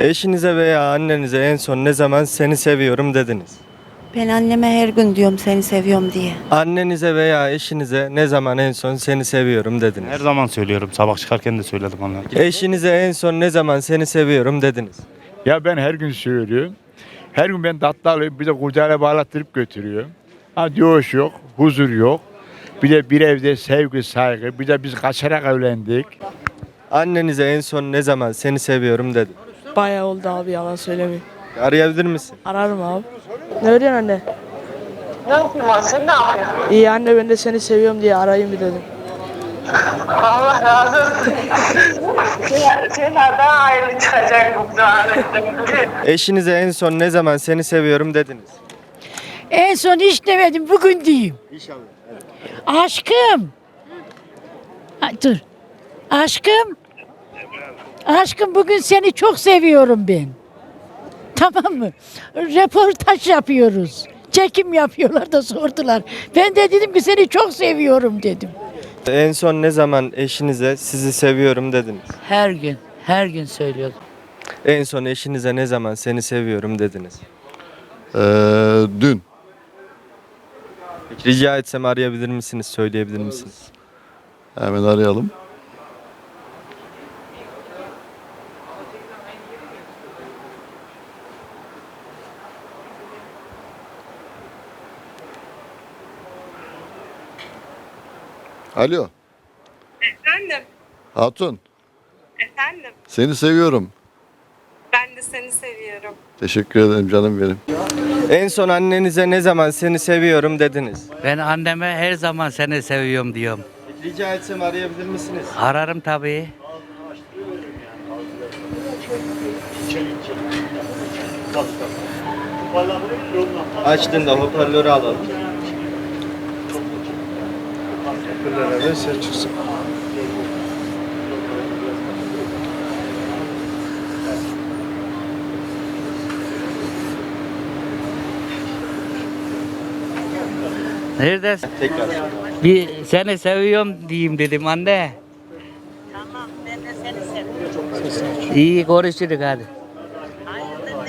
Eşinize veya annenize en son ne zaman seni seviyorum dediniz? Ben anneme her gün diyorum seni seviyorum diye. Annenize veya eşinize ne zaman en son seni seviyorum dediniz? Her zaman söylüyorum. Sabah çıkarken de söyledim onlara. Eşinize en son ne zaman seni seviyorum dediniz? Ya ben her gün söylüyorum. Her gün ben tatlı alıyorum. Bir de kucağına bağlattırıp götürüyorum. Ha diyoş yok, huzur yok. Bir de bir evde sevgi, saygı. Bir de biz kaçarak evlendik. Annenize en son ne zaman seni seviyorum dedi? Bayağı oldu abi yalan söylemeyeyim. Arayabilir misin? Ararım abi. Ne ödüyorsun anne? Ne yapayım abi, sen ne yapıyorsun? İyi anne ben de seni seviyorum diye arayayım bir dedim. Allah razı olsun. Sen- Senlerden ayrı çıkacak bu zannettim. Eşinize en son ne zaman seni seviyorum dediniz? En son hiç demedim bugün diyeyim. İnşallah. Aşkım. Ha, dur. Aşkım. Aşkım bugün seni çok seviyorum ben. Tamam mı? Reportaj yapıyoruz. Çekim yapıyorlar da sordular. Ben de dedim ki seni çok seviyorum dedim. En son ne zaman eşinize sizi seviyorum dediniz? Her gün, her gün söylüyordum. En son eşinize ne zaman seni seviyorum dediniz? Ee, dün. Peki, rica etsem arayabilir misiniz, söyleyebilir misiniz? Hemen arayalım. Alo. Efendim, Hatun. efendim. Seni seviyorum. Ben de seni seviyorum. Teşekkür ederim canım benim. En son annenize ne zaman seni seviyorum dediniz? Ben anneme her zaman seni seviyorum diyorum. Rica etsem arayabilir misiniz? Ararım tabii. Açtığında hoparlörü alalım. Neredesin? Tekrar. Bir seni seviyorum diyeyim dedim anne. Tamam, ben de seni seviyorum. İyi görüşürüz hadi.